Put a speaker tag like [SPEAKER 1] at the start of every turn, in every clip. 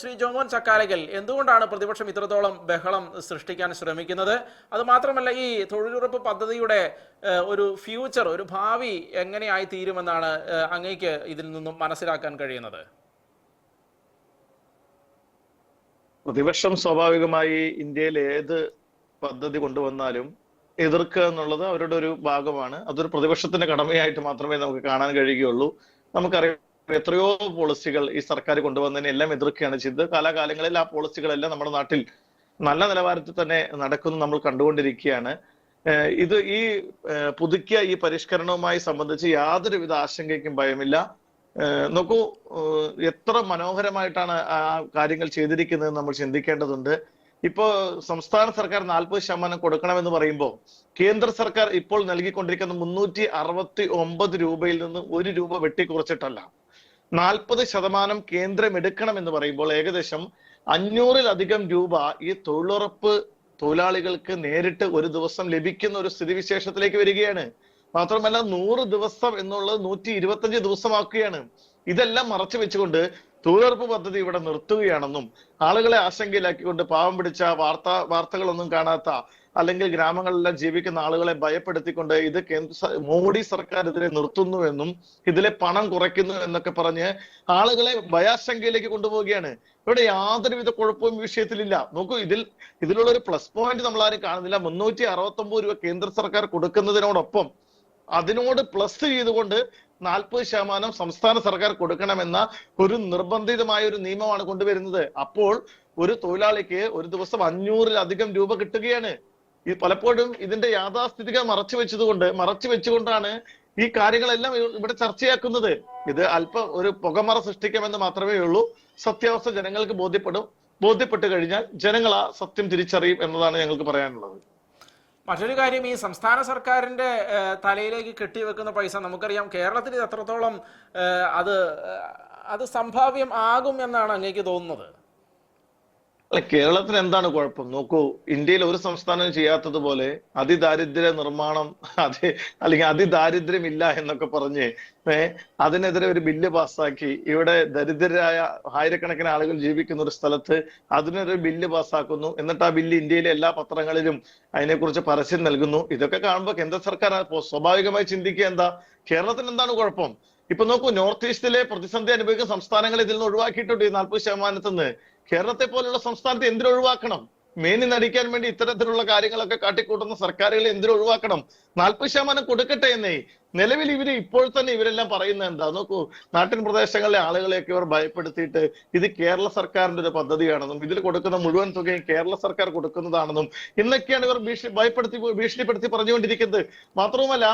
[SPEAKER 1] ശ്രീ ജോമോൻ ചക്കാലകൽ എന്തുകൊണ്ടാണ് പ്രതിപക്ഷം ഇത്രത്തോളം ബഹളം സൃഷ്ടിക്കാൻ ശ്രമിക്കുന്നത്? അത് മാത്രമല്ല ഈ തൊഴിലുറപ്പ് പദ്ധതിയുടെ ഒരു ഫ്യൂച്ചർ ഒരു ഭാവി എങ്ങനെയായി തീരുമെന്നാണ് അങ്ങേക്ക് ഇതിൽ നിന്നും മനസ്സിലാക്കാൻ കഴിയുന്നത്?
[SPEAKER 2] പ്രതിപക്ഷം സ്വാഭാവികമായി ഇന്ത്യയിൽ ഏത് പദ്ധതി കൊണ്ടുവന്നാലും എതിർക്കുക എന്നുള്ളത് അവരുടെ ഒരു ഭാഗമാണ്. അതൊരു പ്രതിപക്ഷത്തിന്റെ കടമയായിട്ട് മാത്രമേ നമുക്ക് കാണാൻ കഴിയുകയുള്ളൂ. നമുക്കറിയാം എത്രയോ പോളിസികൾ ഈ സർക്കാർ കൊണ്ടുവന്നതിനെ എല്ലാം എതിർക്കുകയാണ് ചെയ്തത്. കാലാകാലങ്ങളിൽ ആ പോളിസികളെല്ലാം നമ്മുടെ നാട്ടിൽ നല്ല നിലവാരത്തിൽ തന്നെ നടക്കുന്നു നമ്മൾ കണ്ടുകൊണ്ടിരിക്കുകയാണ്. ഇത് ഈ പുതുക്കിയ ഈ പരിഷ്കരണവുമായി സംബന്ധിച്ച് യാതൊരുവിധ ആശങ്കയ്ക്കും ഭയമില്ല. നോക്കൂ എത്ര മനോഹരമായിട്ടാണ് ആ കാര്യങ്ങൾ ചെയ്തിരിക്കുന്നത് നമ്മൾ ചിന്തിക്കേണ്ടതുണ്ട്. ഇപ്പോ സംസ്ഥാന സർക്കാർ നാൽപ്പത് ശതമാനം കൊടുക്കണമെന്ന് പറയുമ്പോൾ കേന്ദ്ര സർക്കാർ ഇപ്പോൾ നൽകിക്കൊണ്ടിരിക്കുന്ന മുന്നൂറ്റി അറുപത്തി ഒമ്പത് രൂപയിൽ നിന്ന് ഒരു രൂപ വെട്ടിക്കുറച്ചിട്ടല്ല. നാൽപ്പത് ശതമാനം കേന്ദ്രം എടുക്കണം എന്ന് പറയുമ്പോൾ ഏകദേശം അഞ്ഞൂറിലധികം രൂപ ഈ തൊഴിലുറപ്പ് തൊഴിലാളികൾക്ക് നേരിട്ട് ഒരു ദിവസം ലഭിക്കുന്ന ഒരു സ്ഥിതിവിശേഷത്തിലേക്ക് വരികയാണ്. മാത്രമല്ല നൂറ് ദിവസം എന്നുള്ളത് നൂറ്റി ഇരുപത്തഞ്ച് ദിവസമാക്കുകയാണ്. ഇതെല്ലാം മറച്ചു വെച്ചുകൊണ്ട് തൊഴിലുറപ്പ് പദ്ധതി ഇവിടെ നിർത്തുകയാണെന്നും ആളുകളെ ആശങ്കയിലാക്കിക്കൊണ്ട് പാവം പിടിച്ച വാർത്താ വാർത്തകളൊന്നും കാണാത്ത അല്ലെങ്കിൽ ഗ്രാമങ്ങളിലെല്ലാം ജീവിക്കുന്ന ആളുകളെ ഭയപ്പെടുത്തിക്കൊണ്ട് ഇത് കേന്ദ്ര മോഡി സർക്കാർ ഇതിനെ നിർത്തുന്നുവെന്നും ഇതിലെ പണം കുറയ്ക്കുന്നു എന്നൊക്കെ പറഞ്ഞ് ആളുകളെ ഭയാശങ്കയിലേക്ക് കൊണ്ടുപോവുകയാണ്. ഇവിടെ യാതൊരുവിധ കുഴപ്പവും വിഷയത്തിലില്ല. നോക്കൂ ഇതിൽ ഇതിലുള്ള ഒരു പ്ലസ് പോയിന്റ് നമ്മൾ ആരും കാണുന്നില്ല. മുന്നൂറ്റി അറുപത്തി ഒമ്പത് രൂപ കേന്ദ്ര സർക്കാർ കൊടുക്കുന്നതിനോടൊപ്പം അതിനോട് പ്ലസ് ചെയ്തുകൊണ്ട് നാൽപ്പത് ശതമാനം സംസ്ഥാന സർക്കാർ കൊടുക്കണമെന്ന ഒരു നിർബന്ധിതമായ ഒരു നിയമമാണ് കൊണ്ടുവരുന്നത്. അപ്പോൾ ഒരു തൊഴിലാളിക്ക് ഒരു ദിവസം അഞ്ഞൂറിലധികം രൂപ കിട്ടുകയാണ്. ഈ പലപ്പോഴും ഇതിന്റെ യാഥാസ്ഥിതിക മറച്ചു വെച്ചതുകൊണ്ട് മറച്ചു വെച്ചുകൊണ്ടാണ് ഈ കാര്യങ്ങളെല്ലാം ഇവിടെ ചർച്ചയാക്കുന്നത്. ഇത് അല്പം ഒരു പുകമറ സൃഷ്ടിക്കാമെന്ന് മാത്രമേ ഉള്ളൂ. സത്യാവസ്ഥ ജനങ്ങൾക്ക് ബോധ്യപ്പെടും. ബോധ്യപ്പെട്ടു കഴിഞ്ഞാൽ ജനങ്ങൾ ആ സത്യം തിരിച്ചറിയും എന്നതാണ് ഞങ്ങൾക്ക് പറയാനുള്ളത്.
[SPEAKER 1] മറ്റൊരു കാര്യം ഈ സംസ്ഥാന സർക്കാരിന്റെ തലയിലേക്ക് കെട്ടിവെക്കുന്ന പൈസ നമുക്കറിയാം. കേരളത്തിൽ ഇത് എത്രത്തോളം അത് അത് സംഭാവ്യം ആകും എന്നാണ് അങ്ങേക്ക് തോന്നുന്നത്.
[SPEAKER 2] അല്ല കേരളത്തിന് എന്താണ് കുഴപ്പം? നോക്കൂ ഇന്ത്യയിൽ ഒരു സംസ്ഥാനം ചെയ്യാത്തതുപോലെ അതിദാരിദ്ര്യ നിർമ്മാണം അതെ അല്ലെങ്കിൽ അതിദാരിദ്ര്യം ഇല്ല എന്നൊക്കെ പറഞ്ഞ് അതിനെതിരെ ഒരു ബില്ല് പാസ്സാക്കി ഇവിടെ ദരിദ്രരായ ആയിരക്കണക്കിന് ആളുകൾ ജീവിക്കുന്ന ഒരു സ്ഥലത്ത് അതിനൊരു ബില്ല് പാസ്സാക്കുന്നു. എന്നിട്ട് ആ ബില്ല് ഇന്ത്യയിലെ എല്ലാ പത്രങ്ങളിലും അതിനെക്കുറിച്ച് പരസ്യം നൽകുന്നു. ഇതൊക്കെ കാണുമ്പോൾ കേന്ദ്ര സർക്കാർ സ്വാഭാവികമായി ചിന്തിക്കുക എന്താ? കേരളത്തിന് എന്താണ് കുഴപ്പം? ഇപ്പൊ നോക്കൂ നോർത്ത് ഈസ്റ്റിലെ പ്രതിസന്ധി അനുഭവിക്കുന്ന സംസ്ഥാനങ്ങൾ ഇതിൽ നിന്ന് ഒഴിവാക്കിയിട്ടുണ്ട് ഈ നാൽപ്പത് ശതമാനത്തിൽ നിന്ന്. കേരളത്തെ പോലുള്ള സംസ്ഥാനത്തെ എന്തിനൊഴിവാക്കണം? മേനി നടിക്കാൻ വേണ്ടി ഇത്തരത്തിലുള്ള കാര്യങ്ങളൊക്കെ കാട്ടിക്കൂട്ടുന്ന സർക്കാരുകളെ എന്തിനൊഴിവാക്കണം? നാൽപ്പത് ശതമാനം കൊടുക്കട്ടെ എന്നേ. നിലവിൽ ഇവർ ഇപ്പോൾ തന്നെ ഇവരെല്ലാം പറയുന്നത് എന്താ? നോക്കൂ നാട്ടിൻ പ്രദേശങ്ങളിലെ ആളുകളെയൊക്കെ ഇവർ ഭയപ്പെടുത്തിയിട്ട് ഇത് കേരള സർക്കാരിന്റെ ഒരു പദ്ധതിയാണെന്നും ഇതിൽ കൊടുക്കുന്ന മുഴുവൻ തുകയും കേരള സർക്കാർ കൊടുക്കുന്നതാണെന്നും എന്നൊക്കെയാണ് ഇവർ ഭീഷണി ഭയപ്പെടുത്തി ഭീഷണിപ്പെടുത്തി പറഞ്ഞുകൊണ്ടിരിക്കുന്നത്. മാത്രവുമല്ല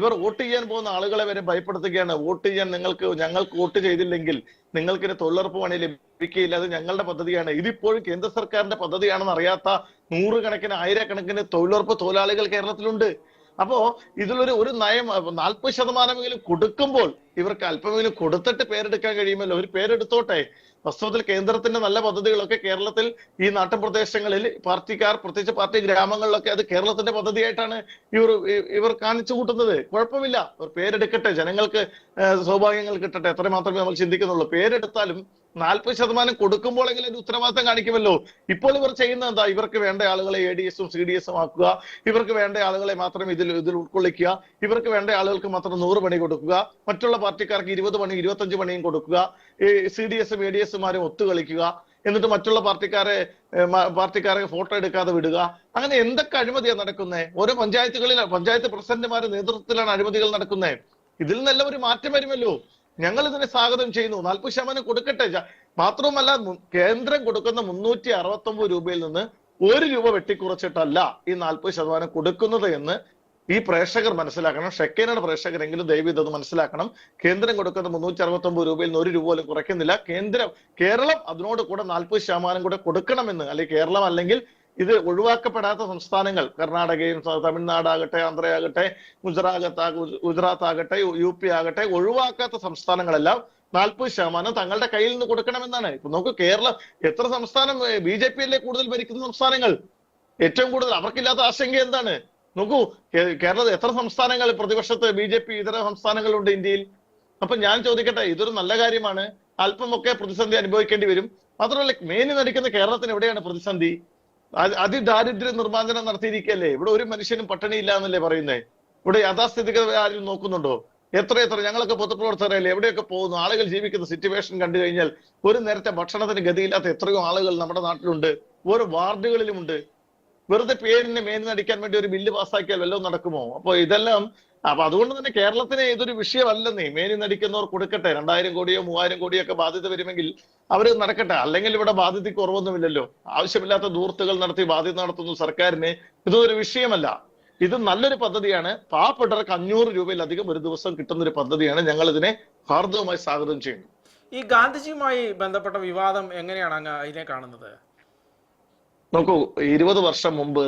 [SPEAKER 2] ഇവർ വോട്ട് ചെയ്യാൻ പോകുന്ന ആളുകളെ വരെ ഭയപ്പെടുത്തുകയാണ്. വോട്ട് ചെയ്യാൻ നിങ്ങൾക്ക് ഞങ്ങൾക്ക് വോട്ട് ചെയ്തില്ലെങ്കിൽ നിങ്ങൾക്ക് തൊഴിലുറപ്പ് പണി ലഭിക്കുകയില്ല. അത് ഞങ്ങളുടെ പദ്ധതിയാണ്. ഇതിപ്പോഴും കേന്ദ്ര സർക്കാരിന്റെ പദ്ധതിയാണെന്ന് അറിയാത്ത നൂറുകണക്കിന് ആയിരക്കണക്കിന് തൊഴിലുറപ്പ് തൊഴിലാളികൾ കേരളത്തിലുണ്ട്. അപ്പോ ഇതിലൊരു ഒരു നയം നാൽപ്പത് ശതമാനമെങ്കിലും കൊടുക്കുമ്പോൾ ഇവർക്ക് അല്പമെങ്കിലും കൊടുത്തിട്ട് പേരെടുക്കാൻ കഴിയുമല്ലോ. ഒരു പേരെടുത്തോട്ടെ. വാസ്തവത്തിൽ കേന്ദ്രത്തിന്റെ നല്ല പദ്ധതികളൊക്കെ കേരളത്തിൽ ഈ നാട്ടുപ്രദേശങ്ങളിൽ പാർട്ടിക്കാർ പ്രത്യേകിച്ച് പാർട്ടി ഗ്രാമങ്ങളിലൊക്കെ അത് കേരളത്തിന്റെ പദ്ധതിയായിട്ടാണ് ഇവർ ഇവർ കാണിച്ചു കൂട്ടുന്നത്. കുഴപ്പമില്ല. ഇവർ പേരെടുക്കട്ടെ. ജനങ്ങൾക്ക് സൗഭാഗ്യങ്ങൾ കിട്ടട്ടെ. എത്ര മാത്രമേ നമ്മൾ ചിന്തിക്കുന്നുള്ളൂ. പേരെടുത്താലും നാൽപ്പത് ശതമാനം കൊടുക്കുമ്പോഴെങ്കിലും ഒരു ഉത്തരവാദിത്തം കാണിക്കുമല്ലോ. ഇപ്പോൾ ഇവർ ചെയ്യുന്ന എന്താ? ഇവർക്ക് വേണ്ട ആളുകളെ എ ഡി എസും സി ഡി എസും ആക്കുക. ഇവർക്ക് വേണ്ട ആളുകളെ മാത്രം ഇതിൽ ഇതിൽ ഉൾക്കൊള്ളിക്കുക. ഇവർക്ക് വേണ്ട ആളുകൾക്ക് മാത്രം നൂറ് പണി കൊടുക്കുക. മറ്റുള്ള പാർട്ടിക്കാർക്ക് ഇരുപത് പണി ഇരുപത്തഞ്ച് പണിയും കൊടുക്കുക. ഈ സി ഡി എസും എ ഡി എസുമാരും ഒത്തുകളിക്കുക എന്നിട്ട് മറ്റുള്ള പാർട്ടിക്കാരെ പാർട്ടിക്കാരെ ഫോട്ടോ എടുക്കാതെ വിടുക. അങ്ങനെ എന്തൊക്കെ അഴിമതിയാണ് നടക്കുന്നത് ഓരോ പഞ്ചായത്തുകളിൽ പഞ്ചായത്ത് പ്രസിഡന്റുമാരുടെ നേതൃത്വത്തിലാണ് അഴിമതികൾ നടക്കുന്നത് ഇതിൽ നിന്നെല്ലാം ഒരു മാറ്റം വരുമല്ലോ. ഞങ്ങൾ ഇതിനെ സ്വാഗതം ചെയ്യുന്നു. നാൽപ്പത് ശതമാനം കൊടുക്കട്ടെ മാത്രവുമല്ല കേന്ദ്രം കൊടുക്കുന്ന മുന്നൂറ്റി അറുപത്തി ഒമ്പത് രൂപയിൽ നിന്ന് ഒരു രൂപ വെട്ടിക്കുറച്ചിട്ടല്ല ഈ നാൽപ്പത് ശതമാനം കൊടുക്കുന്നത് എന്ന് ഈ പ്രേക്ഷകർ മനസ്സിലാക്കണം. ഷെക്കേനയുടെ പ്രേക്ഷകരെങ്കിലും ദയവ് ഇതൊന്ന് മനസ്സിലാക്കണം. കേന്ദ്രം കൊടുക്കുന്ന മുന്നൂറ്റി അറുപത്തി ഒമ്പത് രൂപയിൽ നിന്ന് ഒരു രൂപ പോലും കുറയ്ക്കുന്നില്ല. കേന്ദ്രം കേരളം അതിനോട് കൂടെ നാൽപ്പത് ശതമാനം കൂടെ കൊടുക്കണമെന്ന് അല്ലെങ്കിൽ കേരളം അല്ലെങ്കിൽ ഇത് ഒഴിവാക്കപ്പെടാത്ത സംസ്ഥാനങ്ങൾ കർണാടകയും തമിഴ്നാടാകട്ടെ ആന്ധ്രയാകട്ടെ ഗുജറാത്ത് ഗുജറാത്ത് ആകട്ടെ യു പി ആകട്ടെ ഒഴിവാക്കാത്ത സംസ്ഥാനങ്ങളെല്ലാം നാൽപ്പത് ശതമാനം തങ്ങളുടെ കയ്യിൽ നിന്ന് കൊടുക്കണമെന്നാണ്. ഇപ്പൊ നമുക്ക് കേരളം എത്ര സംസ്ഥാനം ബി ജെ പി അല്ലേ കൂടുതൽ ഭരിക്കുന്ന സംസ്ഥാനങ്ങൾ? ഏറ്റവും കൂടുതൽ അവർക്കില്ലാത്ത ആശങ്ക എന്താണ്? നോക്കൂ കേരളത്തിൽ എത്ര സംസ്ഥാനങ്ങൾ പ്രതിപക്ഷത്ത് ബി ജെ പി ഇതര സംസ്ഥാനങ്ങളുണ്ട് ഇന്ത്യയിൽ? അപ്പൊ ഞാൻ ചോദിക്കട്ടെ ഇതൊരു നല്ല കാര്യമാണ്. അല്പമൊക്കെ പ്രതിസന്ധി അനുഭവിക്കേണ്ടി വരും. മാത്രമല്ല മേനി നടിക്കുന്ന കേരളത്തിന് എവിടെയാണ് പ്രതിസന്ധി? അതിദാരിദ്ര്യ നിർമ്മാർജനം നടത്തിയിരിക്കല്ലേ? ഇവിടെ ഒരു മനുഷ്യനും പട്ടിണിയില്ല എന്നല്ലേ പറയുന്നേ? ഇവിടെ യാഥാസ്ഥിതികത ആരും നോക്കുന്നുണ്ടോ? എത്ര എത്ര ഞങ്ങളൊക്കെ പൊതുപ്രവർത്തകരല്ലേ? എവിടെയൊക്കെ പോകുന്നു? ആളുകൾ ജീവിക്കുന്ന സിറ്റുവേഷൻ കണ്ടു കഴിഞ്ഞാൽ ഒരു നേരത്തെ ഭക്ഷണത്തിന് ഗതിയില്ലാത്ത എത്രയോ ആളുകൾ നമ്മുടെ നാട്ടിലുണ്ട്. ഓരോ വാർഡുകളിലുമുണ്ട്. വെറുതെ പേരിന് മേനി നടിക്കാൻ വേണ്ടി ഒരു ബില്ല് പാസ്സാക്കിയാൽ വല്ലതും നടക്കുമോ? അപ്പോൾ ഇതെല്ലാം അപ്പൊ അതുകൊണ്ട് തന്നെ കേരളത്തിന് ഇതൊരു വിഷയമല്ലെന്നേ. മേനി നടിക്കുന്നവർ കൊടുക്കട്ടെ. രണ്ടായിരം കോടിയോ മൂവായിരം കോടിയോ ഒക്കെ ബാധ്യത വരുമെങ്കിൽ അവർ നടക്കട്ടെ. അല്ലെങ്കിൽ ഇവിടെ ബാധ്യത കുറവൊന്നുമില്ലല്ലോ. ആവശ്യമില്ലാത്ത ദൂർത്തുകൾ നടത്തി ബാധ്യത നടത്തുന്നു സർക്കാരിന് ഇതൊരു വിഷയമല്ല. ഇത് നല്ലൊരു പദ്ധതിയാണ്. പാവപ്പെട്ടവർക്ക് അഞ്ഞൂറ് രൂപയിലധികം ഒരു ദിവസം കിട്ടുന്ന ഒരു പദ്ധതിയാണ് ഞങ്ങൾ ഇതിനെ ഹാർദവുമായി സ്വാഗതം ചെയ്യുന്നു.
[SPEAKER 1] ഈ ഗാന്ധിജിയുമായി ബന്ധപ്പെട്ട വിവാദം എങ്ങനെയാണ് അങ്ങ് അതിനെ കാണുന്നത്?
[SPEAKER 2] നോക്കൂ ഇരുപത് വർഷം മുമ്പ്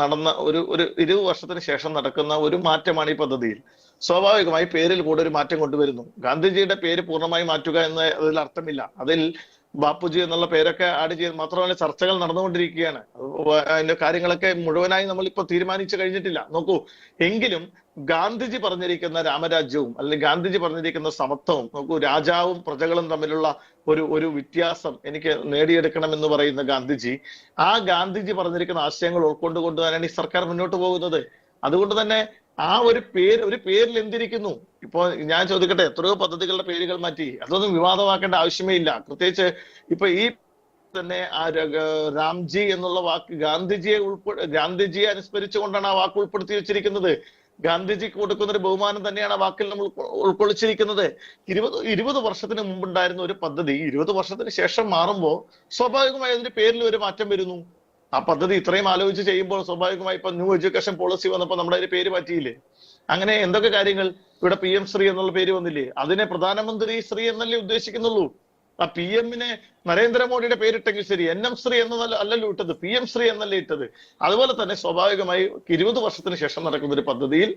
[SPEAKER 2] നടന്ന ഒരു ഒരു ഇരുപത് വർഷത്തിന് ശേഷം നടക്കുന്ന ഒരു മാറ്റമാണ് ഈ പദ്ധതിയിൽ. സ്വാഭാവികമായി പേരിൽ കൂടെ ഒരു മാറ്റം കൊണ്ടുവരുന്നു. ഗാന്ധിജിയുടെ പേര് പൂർണമായി മാറ്റുക എന്ന അതിൽ അർത്ഥമില്ല. അതിൽ ബാപ്പുജി എന്നുള്ള പേരൊക്കെ ആഡ് ചെയ്ത് മാത്രമല്ല ചർച്ചകൾ നടന്നുകൊണ്ടിരിക്കുകയാണ്. അതിന്റെ കാര്യങ്ങളൊക്കെ മുഴുവനായി നമ്മൾ ഇപ്പൊ തീരുമാനിച്ചു കഴിഞ്ഞിട്ടില്ല. നോക്കൂ എങ്കിലും ഗാന്ധിജി പറഞ്ഞിരിക്കുന്ന രാമരാജ്യവും അല്ലെങ്കിൽ ഗാന്ധിജി പറഞ്ഞിരിക്കുന്ന സമത്വവും നോക്കൂ രാജാവും പ്രജകളും തമ്മിലുള്ള ഒരു ഒരു വ്യത്യാസം എനിക്ക് നേടിയെടുക്കണം എന്ന് പറയുന്ന ഗാന്ധിജി ആ ഗാന്ധിജി പറഞ്ഞിരിക്കുന്ന ആശയങ്ങൾ ഉൾക്കൊണ്ടുകൊണ്ട് തന്നെയാണ് ഈ സർക്കാർ മുന്നോട്ട് പോകുന്നത്. അതുകൊണ്ട് തന്നെ ആ ഒരു പേര് ഒരു പേരിൽ എന്തിരിക്കുന്നു? ഇപ്പോ ഞാൻ ചോദിക്കട്ടെ എത്രയോ പദ്ധതികളുടെ പേരുകൾ മാറ്റി. അതൊന്നും വിവാദമാക്കേണ്ട ആവശ്യമേ ഇല്ല. പ്രത്യേകിച്ച് ഇപ്പൊ ഈ തന്നെ ആ രാംജി എന്നുള്ള വാക്ക് ഗാന്ധിജിയെ ഉൾപ്പെടെ ഗാന്ധിജിയെ അനുസ്മരിച്ചുകൊണ്ടാണ് ആ വാക്ക് ഉൾപ്പെടുത്തി വെച്ചിരിക്കുന്നത്. ഗാന്ധിജിക്ക് കൊടുക്കുന്ന ഒരു ബഹുമാനം തന്നെയാണ് ആ വാക്കിൽ നമ്മൾ ഉൾക്കൊ- ഉൾക്കൊള്ളിച്ചിരിക്കുന്നത്. ഇരുപത് ഇരുപത് വർഷത്തിന് മുമ്പുണ്ടായിരുന്ന ഒരു പദ്ധതി ഇരുപത് വർഷത്തിന് ശേഷം മാറുമ്പോൾ സ്വാഭാവികമായി അതിന്റെ പേരിൽ ഒരു മാറ്റം വരുന്നു. ആ പദ്ധതി ഇത്രയും ആലോചിച്ച് ചെയ്യുമ്പോൾ സ്വാഭാവികമായി ഇപ്പൊ ന്യൂ എഡ്യൂക്കേഷൻ പോളിസി വന്നപ്പോൾ നമ്മുടെ അതിന് പേര് മാറ്റിയില്ലേ അങ്ങനെ എന്തൊക്കെ കാര്യങ്ങൾ ഇവിടെ പി എം ശ്രീ എന്നുള്ള പേര് വന്നില്ലേ? അതിനെ പ്രധാനമന്ത്രി ശ്രീ എന്നല്ലേ ഉദ്ദേശിക്കുന്നുള്ളൂ. ആ പി എമ്മിനെ നരേന്ദ്രമോദിയുടെ പേരിട്ടെങ്കിൽ ശരി എൻ എം ശ്രീ എന്നല്ല അല്ലല്ലോ ഇട്ടത് പി എം ശ്രീ എന്നല്ലേ ഇട്ടത്. അതുപോലെ തന്നെ സ്വാഭാവികമായി ഇരുപത് വർഷത്തിന് ശേഷം നടക്കുന്ന ഒരു പദ്ധതിയിൽ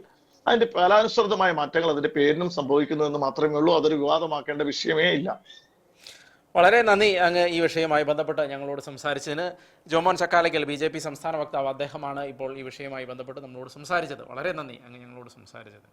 [SPEAKER 2] അതിന്റെ കാലാനുസൃതമായ മാറ്റങ്ങൾ അതിന്റെ പേരിനും സംഭവിക്കുന്നു എന്ന് മാത്രമേ ഉള്ളൂ. അതൊരു വിവാദമാക്കേണ്ട വിഷയമേ ഇല്ല.
[SPEAKER 1] വളരെ നന്ദി അങ്ങ് ഈ വിഷയവുമായി ബന്ധപ്പെട്ട് ഞങ്ങളോട് സംസാരിച്ചതിന്. Jomon Chakkalakkal B J P സംസ്ഥാന വക്താവ് അദ്ദേഹമാണ് ഇപ്പോൾ ഈ വിഷയവുമായി ബന്ധപ്പെട്ട് നമ്മളോട് സംസാരിച്ചത്. വളരെ നന്ദി അങ്ങ് ഞങ്ങളോട് സംസാരിച്ചത്